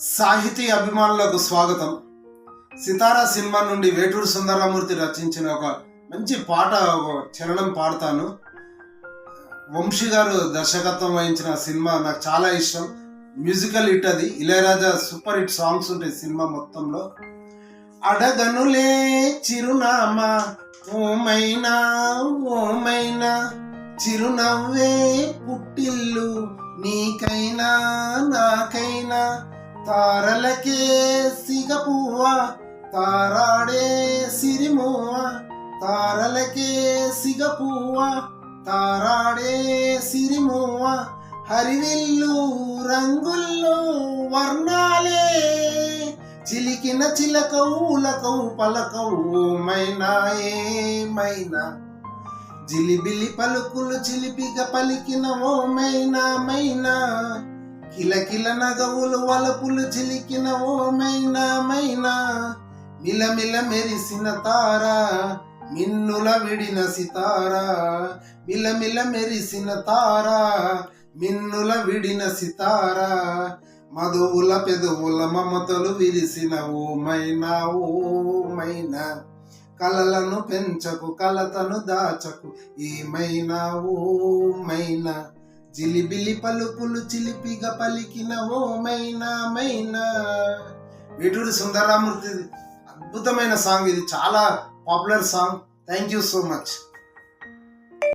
సాహితీ అభిమానులకు స్వాగతం. సితారా సినిమా నుండి వేటూరు సుందరమూర్తి రచించిన ఒక మంచి పాట చరణం పాడతాను. వంశీ గారు దర్శకత్వం వహించిన సినిమా నాకు చాలా ఇష్టం. మ్యూజికల్ హిట్ అది. ఇళయరాజా సూపర్ హిట్ సాంగ్స్ ఉంటాయి సినిమా మొత్తంలో. అడగనులే చిరునామా ఓమైనా ఓమైనా. చిరునవ్వే పుట్టిల్లు నీకైనా నాకైనా. తారలకే సిగపువ్వ తారాడే సిరిమువ్వ తారలకే సిగపువ్వ తారాడే సిరిమువ్వ హరివిల్లు రంగుల్లో వర్ణాలే చిలికిన చిలకౌలకౌ పలకౌ మైనా ఏమైనా జిలిబిలి పలుకులు చిలిపిగా పలికిన ఓ మైనా మైనా కిలకిల నగవులు వలపులు చిలికిన ఓ మైనా మైనా. మిలమిల మెరిసిన తార మిన్నుల విడిన సితార. మిలమిల మెరిసిన తార మిన్నుల విడిన సితార. మధువుల పెదవుల మమతలు విరిసిన ఓ మైనా ఓ మైనా. కలలను పెంచకు కలతను దాచకు ఏమైనా ఓ మైనా. జిలిబిలి పలుపులు చిలిపిగా పలికిన ఓ మైనా మైనా. వేటూరి సుందరరామూర్తి అద్భుతమైన సాంగ్ ఇది చాలా popular song. Thank you so much